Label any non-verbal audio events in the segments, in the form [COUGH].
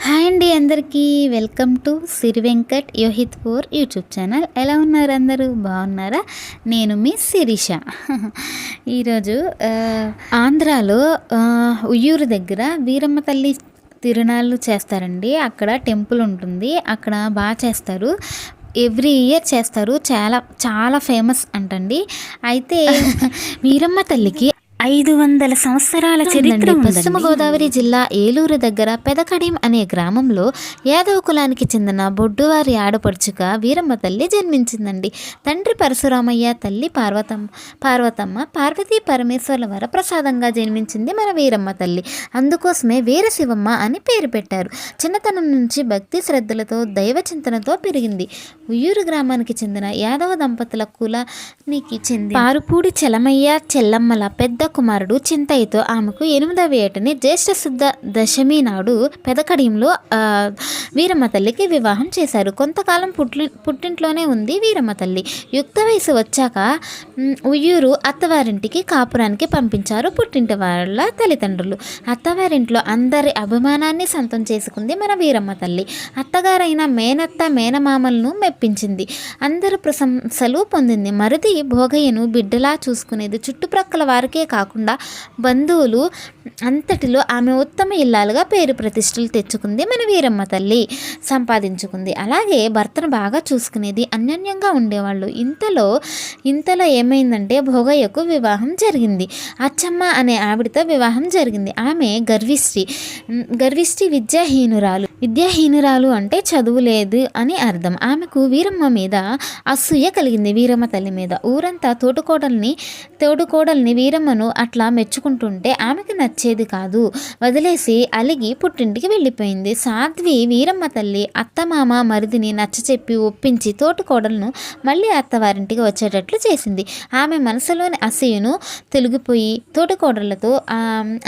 Hi అండి అందరికీ. Welcome to Siri Venkat Yohit for YouTube channel. ఎలా ఉన్నారు అందరూ? బాగున్నారా? నేను మీ శిరీష. [LAUGHS] ఈరోజు ఆంధ్రాలో ఉయ్యూరు దగ్గర వీరమ్మ తల్లి తిరునాళ్ళు చేస్తారండి. అక్కడ టెంపుల్ ఉంటుంది. అక్కడ బాగా చేస్తారు. ఎవ్రీ ఇయర్ చేస్తారు. చాలా చాలా ఫేమస్ అంటండి. అయితే [LAUGHS] వీరమ్మ తల్లికి ఐదు వందల సంవత్సరాల చరిత్ర పశ్చిమ గోదావరి జిల్లా ఏలూరు దగ్గర పెదకడిం అనే గ్రామంలో యాదవ కులానికి చెందిన బొడ్డువారి ఆడపడుచుగా వీరమ్మ తల్లి జన్మించిందండి. తండ్రి పరశురామయ్య తల్లి పార్వతమ్మ పార్వతమ్మ పార్వతీ పరమేశ్వర్ల వరప్రసాదంగా జన్మించింది మన వీరమ్మ తల్లి. అందుకోసమే వీరశివమ్మ అని పేరు పెట్టారు. చిన్నతనం నుంచి భక్తి శ్రద్ధలతో దైవ చింతనతో పెరిగింది. ఉయ్యూరు గ్రామానికి చెందిన యాదవ దంపతుల కులానికి చెంది పారుపూడి చెలమయ్య చెల్లమ్మల పెద్ద కుమారుడు చింతయ్యతో ఆమెకు ఎనిమిదవ ఏటని జ్యేష్ఠ శుద్ధ దశమి నాడు పెదకడియంలో వీరమ్మ తల్లికి వివాహం చేశారు. కొంతకాలం పుట్లి పుట్టింట్లోనే ఉంది వీరమ్మ తల్లి. యుక్త వయసు వచ్చాక ఉయ్యూరు అత్తవారింటికి కాపురానికి పంపించారు పుట్టింటి వాళ్ళ తల్లిదండ్రులు. అత్తవారింట్లో అందరి అభిమానాన్ని సొంతం చేసుకుంది మన వీరమ్మ తల్లి. అత్తగారైన మేనత్త మేనమామలను మెప్పించింది. అందరు ప్రశంసలు పొందింది. మరుది భోగయ్యను బిడ్డలా చూసుకునేది చుట్టుప్రక్కల వారికే కాదు కాకుండా బంధువులు అంతటిలో ఆమె ఉత్తమ ఇల్లాలుగా పేరు ప్రతిష్టలు తెచ్చుకుంది మన వీరమ్మ తల్లి సంపాదించుకుంది. అలాగే భర్తను బాగా చూసుకునేది అన్యోన్యంగా ఉండేవాళ్ళు. ఇంతలో ఇంతలో ఏమైందంటే భోగయ్యకు వివాహం జరిగింది. అచ్చమ్మ అనే ఆవిడతో వివాహం జరిగింది. ఆమె గర్విష్టి ఉమ్, గర్విష్టి విద్యాహీనురాలు. విద్యాహీనురాలు అంటే చదువు లేదు అని అర్థం. ఆమెకు వీరమ్మ మీద అసూయ కలిగింది వీరమ్మ తల్లి మీద. ఊరంతా తోటుకోడల్ని తోడుకోడల్ని వీరమ్మను అట్లా మెచ్చుకుంటుంటే ఆమెకు నచ్చేది కాదు. వదిలేసి అలిగి పుట్టింటికి వెళ్ళిపోయింది. సాధ్వి వీరమ్మ తల్లి అత్తమామ మరిదిని నచ్చచెప్పి ఒప్పించి తోటికోడలను మళ్ళీ అత్తవారింటికి వచ్చేటట్లు చేసింది. ఆమె మనసులోని అసూయను తొలగిపోయి తోటికోడళ్ళతో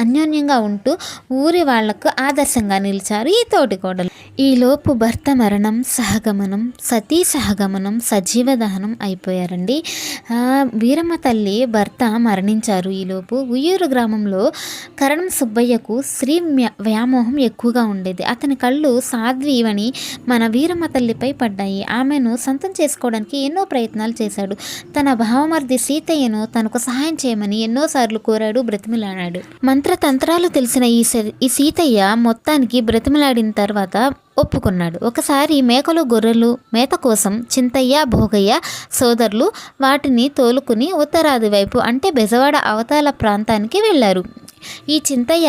అన్యోన్యంగా ఉంటూ ఊరి వాళ్ళకు ఆదర్శంగా నిలిచారు ఈ తోటికోడలు. ఈలోపు భర్త మరణం సహగమనం సతీ సహగమనం సజీవ దహనం అయిపోయారండి. వీరమ్మ తల్లి భర్త మరణించారు ఈలోపు. ఉయ్యూరు గ్రామంలో కరణం సుబ్బయ్యకు స్త్రీ వ్యామోహం ఎక్కువగా ఉండేది. అతని కళ్ళు సాధ్వీవని మన వీరమ్మ తల్లిపై పడ్డాయి. ఆమెను సొంతం చేసుకోవడానికి ఎన్నో ప్రయత్నాలు చేశాడు. తన భావమర్ది సీతయ్యను తనకు సహాయం చేయమని ఎన్నోసార్లు కోరాడు బ్రతిమిలాడాడు. మంత్రతంత్రాలు తెలిసిన ఈ ఈ సీతయ్య మొత్తానికి బ్రతిమిలాడిన తర్వాత ఒప్పుకున్నాడు. ఒకసారి మేకలు గొర్రెలు మేత కోసం చింతయ్య భోగయ్య సోదరులు వాటిని తోలుకుని ఉత్తరాది వైపు అంటే బెజవాడ అవతాల ప్రాంతానికి వెళ్ళారు. ఈ చింతయ్య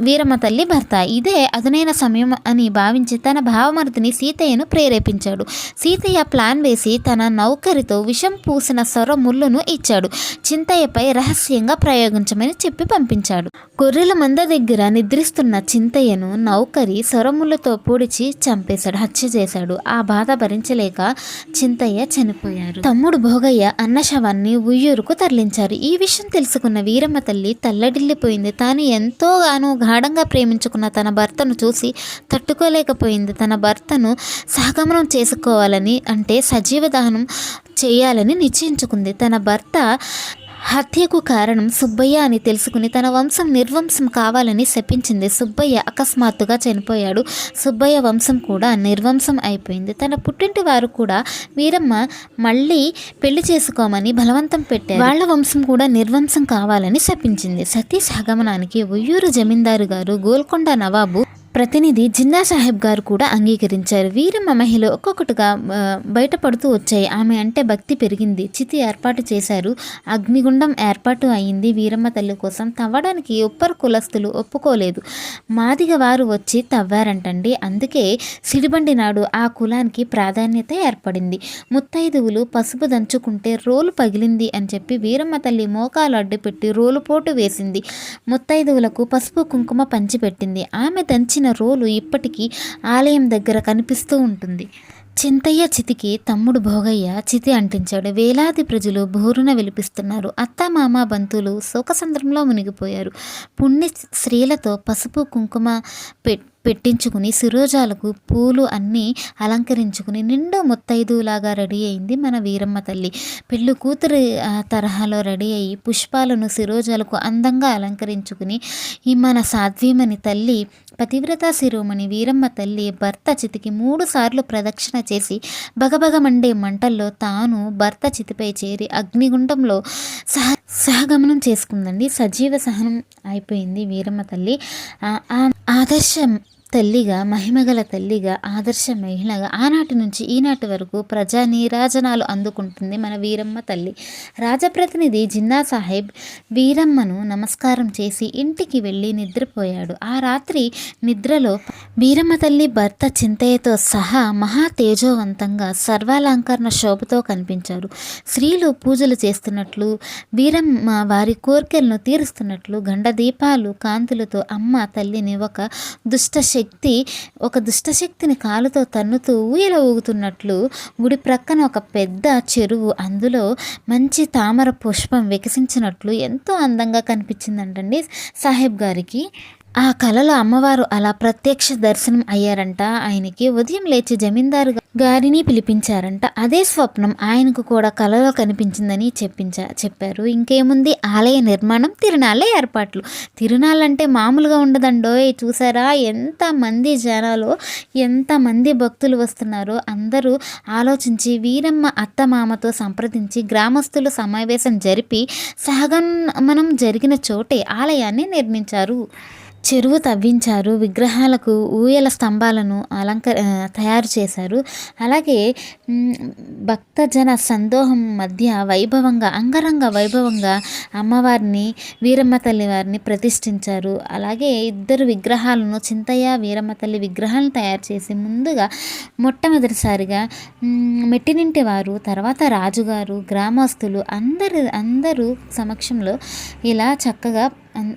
వీరమ్మ తల్లి భర్త. ఇదే అదునైన సమయం అని భావించి తన భావమర్దిని సీతయ్యను ప్రేరేపించాడు. సీతయ్య ప్లాన్ వేసి తన నౌకరితో విషం పూసిన సొర ముళ్ళును ఇచ్చాడు. చింతయ్యపై రహస్యంగా ప్రయోగించమని చెప్పి పంపించాడు. గొర్రెల మంద దగ్గర నిద్రిస్తున్న చింతయ్యను నౌకరి సొరముళ్ళతో పొడిచి చంపేశాడు హత్య చేశాడు. ఆ బాధ భరించలేక చింతయ్య చనిపోయారు. తమ్ముడు భోగయ్య అన్న శవాన్ని ఉయ్యూరుకు తరలించారు. ఈ విషయం తెలుసుకున్న వీరమ్మ తల్లి తల్లడిల్లిపోయింది తాను ఎంతోగానో గాఢంగా ప్రేమించుకున్న తన భర్తను చూసి తట్టుకోలేకపోయింది. తన భర్తను సహగమనం చేసుకోవాలని అంటే సజీవ దహనం చేయాలని నిశ్చయించుకుంది. తన భర్త హత్యకు కారణం సుబ్బయ్య అని తెలుసుకుని తన వంశం నిర్వంశం కావాలని శపించింది. సుబ్బయ్య అకస్మాత్తుగా చనిపోయాడు. సుబ్బయ్య వంశం కూడా నిర్వంశం అయిపోయింది. తన పుట్టింటి వారు కూడా వీరమ్మ మళ్ళీ పెళ్ళి చేసుకోమని బలవంతం పెట్టారు. వాళ్ళ వంశం కూడా నిర్వంశం కావాలని శపించింది. సతీష్ ఆగమనానికి ఉయ్యూరు జమీందారు గారు గోల్కొండ నవాబు ప్రతినిధి జిన్నా సాహెబ్ గారు కూడా అంగీకరించారు. వీరమ్మ మహిళ ఒక్కొక్కటిగా బయటపడుతూ వచ్చాయి. ఆమె అంటే భక్తి పెరిగింది. చితి ఏర్పాటు చేశారు. అగ్నిగుండం ఏర్పాటు అయింది. వీరమ్మ తల్లి కోసం తవ్వడానికి ఉప్పర్ కులస్తులు ఒప్పుకోలేదు. మాదిగ వారు వచ్చి తవ్వారంటండి. అందుకే సిడిబండి నాడు ఆ కులానికి ప్రాధాన్యత ఏర్పడింది. ముత్తైదువులు పసుపు దంచుకుంటే రోలు పగిలింది అని చెప్పి వీరమ్మ తల్లి మోకాలు అడ్డుపెట్టి రోలు పోటు వేసింది. ముత్తైదువులకు పసుపు కుంకుమ పంచిపెట్టింది. ఆమె దంచి దంచిన రోలు ఇప్పటికీ ఆలయం దగ్గర కనిపిస్తూ ఉంటుంది. చింతయ్య చితికి తమ్ముడు భోగయ్య చితి అంటించాడు. వేలాది ప్రజలు బోరున విలిపిస్తున్నారు. అత్త మామ బంతులు శోకసంద్రంలో మునిగిపోయారు. పుణ్య స్త్రీలతో పసుపు కుంకుమ పెట్ పెట్టించుకుని శిరోజాలకు పూలు అన్నీ అలంకరించుకుని నిండు ముత్తైదులాగా రెడీ అయింది మన వీరమ్మ తల్లి. పెళ్ళి కూతురు తరహాలో రెడీ అయ్యి పుష్పాలను శిరోజాలకు అందంగా అలంకరించుకుని ఈ మన సాధ్వీమణి తల్లి పతివ్రత శిరోమణి వీరమ్మ తల్లి భర్త చితికి మూడు సార్లు ప్రదక్షిణ చేసి బగబగ మండే మంటల్లో తాను భర్త చితిపై చేరి అగ్నిగుండంలో సహ సహగమనం చేసుకుందండి. సజీవ సహనం అయిపోయింది వీరమ్మ తల్లి. ఆదర్శం తల్లిగా మహిమగల తల్లిగా ఆదర్శ మహిళగా ఆనాటి నుంచి ఈనాటి వరకు ప్రజా నీరాజనాలు అందుకుంటుంది మన వీరమ్మ తల్లి. రాజప్రతినిధి జిన్నా సాహెబ్ వీరమ్మను నమస్కారం చేసి ఇంటికి వెళ్ళి నిద్రపోయాడు. ఆ రాత్రి నిద్రలో వీరమ్మ తల్లి భర్త చింతయ్యతో సహా మహా తేజోవంతంగా సర్వాలంకరణ శోభతో కనిపించారు. స్త్రీలు పూజలు చేస్తున్నట్లు వీరమ్మ వారి కోరికలను తీరుస్తున్నట్లు గండ దీపాలు కాంతులతో అమ్మ తల్లిని ఒక దుష్ట శక్తి ఒక దుష్టశక్తిని కాలుతో తన్నుతూ ఊయల ఊగుతున్నట్లు గుడి ప్రక్కన ఒక పెద్ద చెరువు అందులో మంచి తామర పుష్పం వికసించినట్లు ఎంతో అందంగా కనిపించిందంటండి సాహెబ్ గారికి. ఆ కళలో అమ్మవారు అలా ప్రత్యక్ష దర్శనం అయ్యారంట. ఆయనకి ఉదయం లేచి జమీందారు గారిని పిలిపించారంట. అదే స్వప్నం ఆయనకు కూడా కలలో కనిపించిందని చెప్పించా చెప్పారు. ఇంకేముంది? ఆలయ నిర్మాణం తిరునాళ్ళ ఏర్పాట్లు. తిరునాళ్ళంటే మామూలుగా ఉండదండో? చూసారా? ఎంత మంది జనాలు ఎంతమంది భక్తులు వస్తున్నారో? అందరూ ఆలోచించి వీరమ్మ అత్తమామతో సంప్రదించి గ్రామస్తులు సమావేశం జరిపి సహగమనం జరిగిన చోటే ఆలయాన్ని నిర్మించారు. చెరువు తవ్వించారు విగ్రహాలకు ఊయల స్తంభాలను అలంకర తయారు చేశారు. అలాగే భక్తజన సందోహం మధ్య వైభవంగా అంగరంగ వైభవంగా అమ్మవారిని వీరమ్మ తల్లి వారిని ప్రతిష్ఠించారు. అలాగే ఇద్దరు విగ్రహాలను చింతయ్య వీరమ్మ తల్లి విగ్రహాలను తయారు చేసి ముందుగా మొట్టమొదటిసారిగా మెట్టినింటి వారు తర్వాత రాజుగారు గ్రామస్తులు అందరు అందరూ సమక్షంలో ఇలా చక్కగా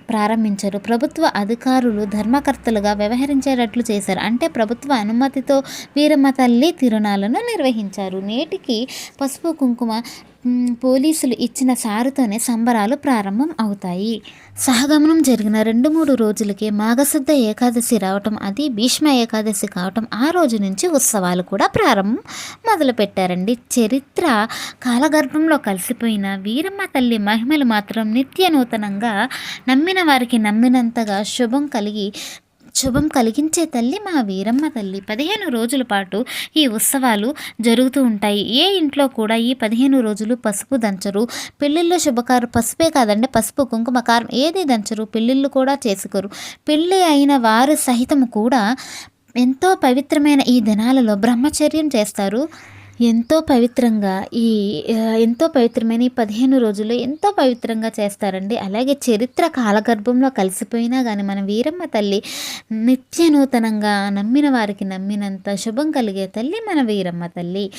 ప్రారంభించారు. ప్రభుత్వ అధికారులు ధర్మకర్తలుగా వ్యవహరించేటట్లు చేశారు. అంటే ప్రభుత్వ అనుమతితో వీరమ్మ తల్లి తిరుణాలను నిర్వహించారు. నేటికి పసుపు కుంకుమ పోలీసులు ఇచ్చిన సారుతోనే సంబరాలు ప్రారంభం అవుతాయి. సహగమనం జరిగిన రెండు మూడు రోజులకే మాఘశుద్ధ ఏకాదశి రావటం అది భీష్మ ఏకాదశి కావటం ఆ రోజు నుంచి ఉత్సవాలు కూడా ప్రారంభం మొదలుపెట్టారండి. చరిత్ర కాలగర్భంలో కలిసిపోయిన వీరమ్మ తల్లి మహిమలు మాత్రం నిత్య నూతనంగా నమ్మిన వారికి నమ్మినంతగా శుభం కలిగి శుభం కలిగించే తల్లి మా వీరమ్మ తల్లి. పదిహేను రోజుల పాటు ఈ ఉత్సవాలు జరుగుతూ ఉంటాయి. ఏ ఇంట్లో కూడా ఈ పదిహేను రోజులు పసుపు దంచరు. పెళ్ళిళ్ళు శుభకారు పసుపే కాదండి పసుపు కుంకుమ కారం ఏది దంచరు పెళ్ళిళ్ళు కూడా చేసుకోరు. పెళ్ళి అయిన వారు సహితం కూడా ఎంతో పవిత్రమైన ఈ దినాలలో బ్రహ్మచర్యం చేస్తారు. ఎంతో పవిత్రంగా ఈ ఎంతో పవిత్రమైన ఈ పదిహేను రోజులు ఎంతో పవిత్రంగా చేస్తారండి. అలాగే చరిత్ర కాలగర్భంలో కలిసిపోయినా కానీ మన వీరమ్మ తల్లి నిత్య నూతనంగా నమ్మిన వారికి నమ్మినంత శుభం కలిగే తల్లి మన వీరమ్మ తల్లి.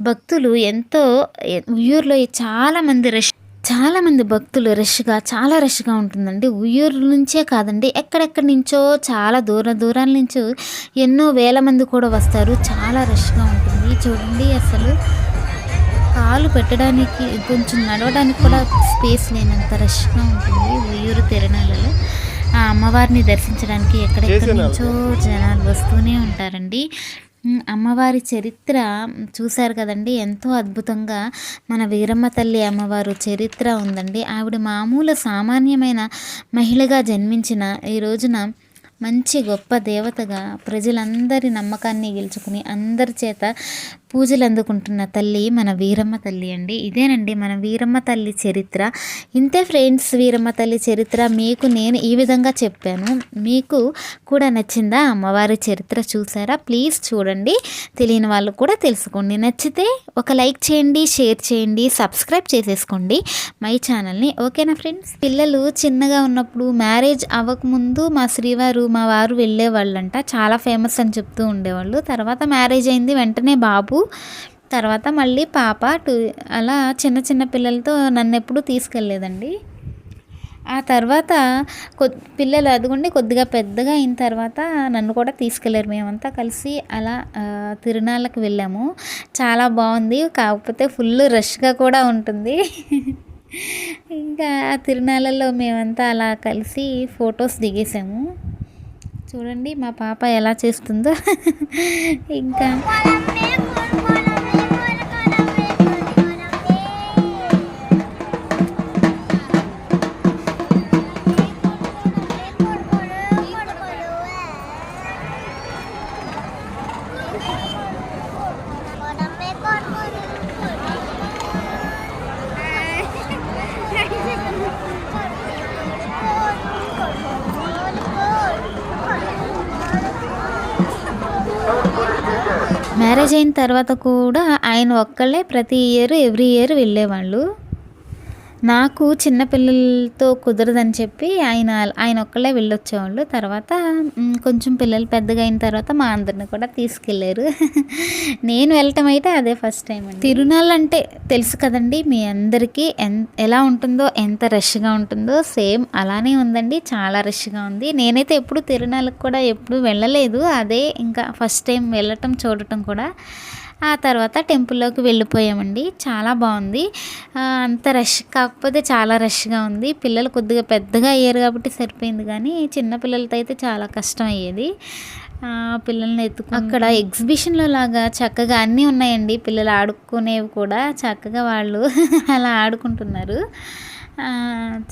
భక్తులు ఎంతో ఊయూరులో చాలామంది రష్ చాలామంది భక్తులు రష్గా చాలా రష్గా ఉంటుందండి. ఉయ్యూరు నుంచే కాదండి ఎక్కడెక్కడి నుంచో చాలా దూర దూరాల నుంచో ఎన్నో వేల మంది కూడా వస్తారు. చాలా రష్గా ఉంటుంది. చూడండి అసలు కాలు పెట్టడానికి కొంచెం నడవడానికి కూడా స్పేస్ లేనంత రష్గా ఉంటుంది ఉయ్యూరు తిరణాలలో. ఆ అమ్మవారిని దర్శించడానికి ఎక్కడెక్కడి నుంచో జనాలు వస్తూనే ఉంటారండి. అమ్మవారి చరిత్ర చూశారు కదండి ఎంతో అద్భుతంగా మన వీరమ్మ తల్లి అమ్మవారు చరిత్ర ఉందండి. ఆవిడ మామూలు సామాన్యమైన మహిళగా జన్మించిన ఈ రోజున మంచి గొప్ప దేవతగా ప్రజలందరి నమ్మకాన్ని గెలుచుకుని అందరి చేత పూజలు అందుకుంటున్న తల్లి మన వీరమ్మ తల్లి అండి. ఇదేనండి మన వీరమ్మ తల్లి చరిత్ర. ఇంతే ఫ్రెండ్స్ వీరమ్మ తల్లి చరిత్ర మీకు నేను ఈ విధంగా చెప్పాను. మీకు కూడా నచ్చిందా అమ్మవారి చరిత్ర చూసారా? ప్లీజ్ చూడండి. తెలియని వాళ్ళు కూడా తెలుసుకోండి. నచ్చితే ఒక లైక్ చేయండి షేర్ చేయండి సబ్స్క్రైబ్ చేసేసుకోండి మై ఛానల్ని. ఓకేనా ఫ్రెండ్స్? పిల్లలు చిన్నగా ఉన్నప్పుడు మ్యారేజ్ అవ్వకముందు మా శ్రీవారు మా వారు వెళ్ళేవాళ్ళంట. చాలా ఫేమస్ అని చెప్తూ ఉండేవాళ్ళు. తర్వాత మ్యారేజ్ అయింది వెంటనే బాబు. తర్వాత మళ్ళీ పాప టూ అలా చిన్న చిన్న పిల్లలతో నన్ను ఎప్పుడూ తీసుకెళ్ళలేదండి ఆ తర్వాత కొ పిల్లలు అదిగొండి కొద్దిగా పెద్దగా అయిన తర్వాత నన్ను కూడా తీసుకెళ్ళారు మేమంతా కలిసి. అలా తిరునాళ్ళకి వెళ్ళాము. చాలా బాగుంది. కాకపోతే ఫుల్ రష్గా కూడా ఉంటుంది. ఇంకా ఆ తిరునాళ్ళలో మేమంతా అలా కలిసి ఫొటోస్ దిగేసాము. చూడండి మా పాప ఎలా చేస్తుందో. ఇంకా మ్యారేజ్ అయిన తర్వాత కూడా ఆయన ఒక్కళ్ళే ప్రతి ఇయర్ ఎవ్రీ ఇయర్ వెళ్ళేవాళ్ళు. నాకు చిన్నపిల్లలతో కుదరదని చెప్పి ఆయన ఆయన ఒక్కళ్ళే వెళ్ళొచ్చేవాళ్ళు. తర్వాత కొంచెం పిల్లలు పెద్దగా అయిన తర్వాత మా అందరిని కూడా తీసుకెళ్ళారు [LAUGHS] నేను వెళ్ళటం అయితే అదే ఫస్ట్ టైం అండి. తిరునాళ్ళు అంటే తెలుసు కదండి మీ అందరికీ ఎన్ ఎలా ఉంటుందో ఎంత రష్గా ఉంటుందో సేమ్ అలానే ఉందండి చాలా రష్గా ఉంది. నేనైతే ఎప్పుడు తిరునాళ్ళకి కూడా ఎప్పుడు వెళ్ళలేదు. అదే ఇంకా ఫస్ట్ టైం వెళ్ళటం చూడటం కూడా. ఆ తర్వాత టెంపుల్లోకి వెళ్ళిపోయామండి. చాలా బాగుంది. అంత రష్ కాకపోతే చాలా రష్గా ఉంది. పిల్లలు కొద్దిగా పెద్దగా అయ్యారు కాబట్టి సరిపోయింది కానీ చిన్న పిల్లలతో అయితే చాలా కష్టం అయ్యేది. పిల్లల్ని ఎత్తుకు అక్కడ ఎగ్జిబిషన్లో లాగా చక్కగా అన్నీ ఉన్నాయండి. పిల్లలు ఆడుకునేవి కూడా చక్కగా వాళ్ళు [LAUGHS] అలా ఆడుకుంటున్నారు.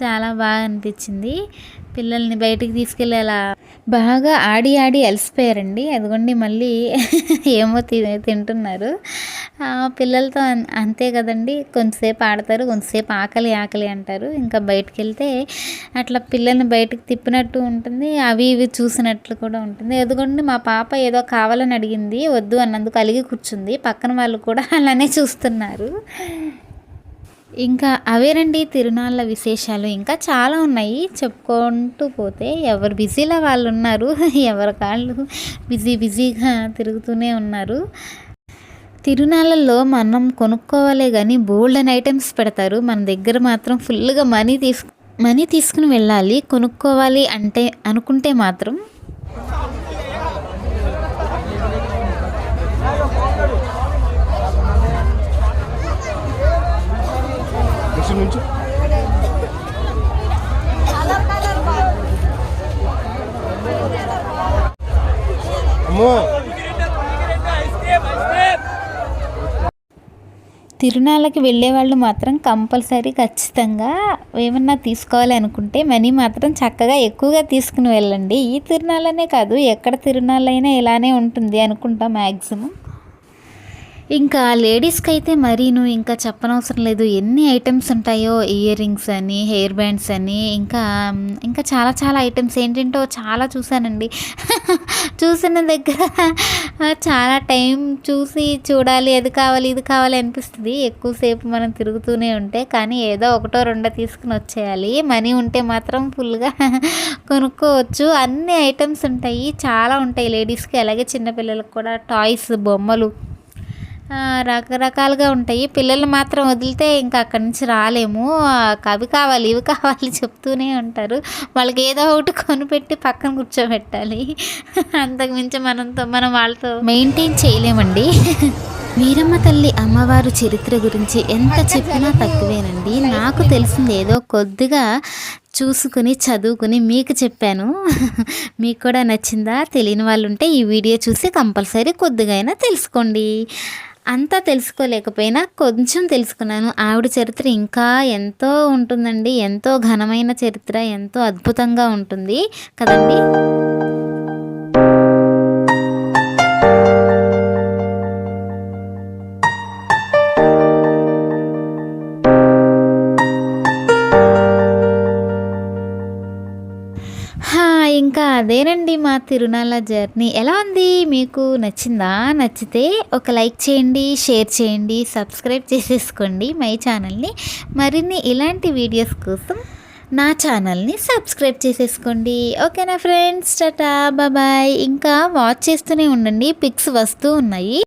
చాలా బాగా అనిపించింది. పిల్లల్ని బయటికి తీసుకెళ్ళి అలా బాగా ఆడి ఆడి అలసిపోయారండి. అదిగోండి మళ్ళీ [LAUGHS] ఏమో తి తింటున్నారు. పిల్లలతో అంతే కదండి. కొంతసేపు ఆడతారు కొంతసేపు ఆకలి ఆకలి అంటారు. ఇంకా బయటకు వెళ్తే అట్లా పిల్లల్ని బయటకు తిప్పినట్టు ఉంటుంది. అవి ఇవి చూసినట్లు కూడా ఉంటుంది. ఎదుగుండి మా పాప ఏదో కావాలని అడిగింది. వద్దు అన్నందుకు అలిగి కూర్చుంది. పక్కన వాళ్ళు కూడా అలానే చూస్తున్నారు. ఇంకా అవేనండి తిరునాళ్ళ విశేషాలు. ఇంకా చాలా ఉన్నాయి. చెప్పుకుంటూ పోతే ఎవరు బిజీలో వాళ్ళు ఉన్నారు. [LAUGHS] ఎవరి కాళ్ళు బిజీ బిజీగా తిరుగుతూనే ఉన్నారు. తిరునాళ్ళల్లో మనం కొనుక్కోవాలే కానీ బోల్డెన్ ఐటమ్స్ పెడతారు. మన దగ్గర మాత్రం ఫుల్గా మనీ తీసుకు మనీ తీసుకుని వెళ్ళాలి. కొనుక్కోవాలి అంటే అనుకుంటే మాత్రం. తిరునాళ్ళకి వెళ్ళే వాళ్ళు మాత్రం కంపల్సరీ ఖచ్చితంగా ఏమన్నా తీసుకోవాలి అనుకుంటే మనీ మాత్రం చక్కగా ఎక్కువగా తీసుకుని వెళ్ళండి. ఈ తిరునాళ్ళనే కాదు ఎక్కడ తిరునాళ్ళైనా ఇలానే ఉంటుంది అనుకుంటా మ్యాక్సిమం ఇంకా లేడీస్కి అయితే మరీను ఇంకా చెప్పనవసరం లేదు. ఎన్ని ఐటమ్స్ ఉంటాయో? ఇయర్ రింగ్స్ అని హెయిర్ బ్యాండ్స్ అని ఇంకా ఇంకా చాలా చాలా ఐటమ్స్. ఏంటంటో చాలా చూశానండి. [LAUGHS] చూసిన దగ్గర చాలా టైం చూసి చూడాలి అది కావాలి ఇది కావాలి అనిపిస్తుంది. ఎక్కువసేపు మనం తిరుగుతూనే ఉంటే కానీ ఏదో ఒకటో రెండో తీసుకుని వచ్చేయాలి. మనీ ఉంటే మాత్రం ఫుల్గా [LAUGHS] కొనుక్కోవచ్చు. అన్ని ఐటమ్స్ ఉంటాయి. చాలా ఉంటాయి లేడీస్కి. అలాగే చిన్నపిల్లలకు కూడా టాయ్స్ బొమ్మలు రకరకాలుగా ఉంటాయి. పిల్లలు మాత్రం వదిలితే ఇంకా అక్కడి నుంచి రాలేము. అవి కావాలి ఇవి కావాలి చెప్తూనే ఉంటారు. వాళ్ళకి ఏదో ఒకటి కొనిపెట్టి పక్కన కూర్చోబెట్టాలి. అంతకుమించి మనంతో మనం వాళ్ళతో మెయింటైన్ చేయలేమండి. వీరమ్మ తల్లి అమ్మవారు చరిత్ర గురించి ఎంత చెప్పినా తక్కువేనండి. నాకు తెలిసింది ఏదో కొద్దిగా చూసుకుని చదువుకుని మీకు చెప్పాను. మీకు కూడా నచ్చిందా? తెలియని వాళ్ళు ఉంటే ఈ వీడియో చూసి కంపల్సరీ కొద్దిగా అయినా తెలుసుకోండి. అంతా తెలుసుకోలేకపోయినా కొంచెం తెలుసుకున్నాను. ఆవిడ చరిత్ర ఇంకా ఎంతో ఉంటుందండి. ఎంతో ఘనమైన చరిత్ర ఎంతో అద్భుతంగా ఉంటుంది. కదండి? ఇంకా అదేనండి మా తిరునాళ్ళ జర్నీ. ఎలా ఉంది? మీకు నచ్చిందా? నచ్చితే ఒక లైక్ చేయండి షేర్ చేయండి సబ్స్క్రైబ్ చేసేసుకోండి మై ఛానల్ని. మరిన్ని ఇలాంటి వీడియోస్ కోసం నా ఛానల్ని సబ్స్క్రైబ్ చేసేసుకోండి. ఓకేనా ఫ్రెండ్స్? టాటా బాబాయ్ ఇంకా వాచ్ చేస్తూనే ఉండండి. పిక్స్ వస్తూ ఉన్నాయి.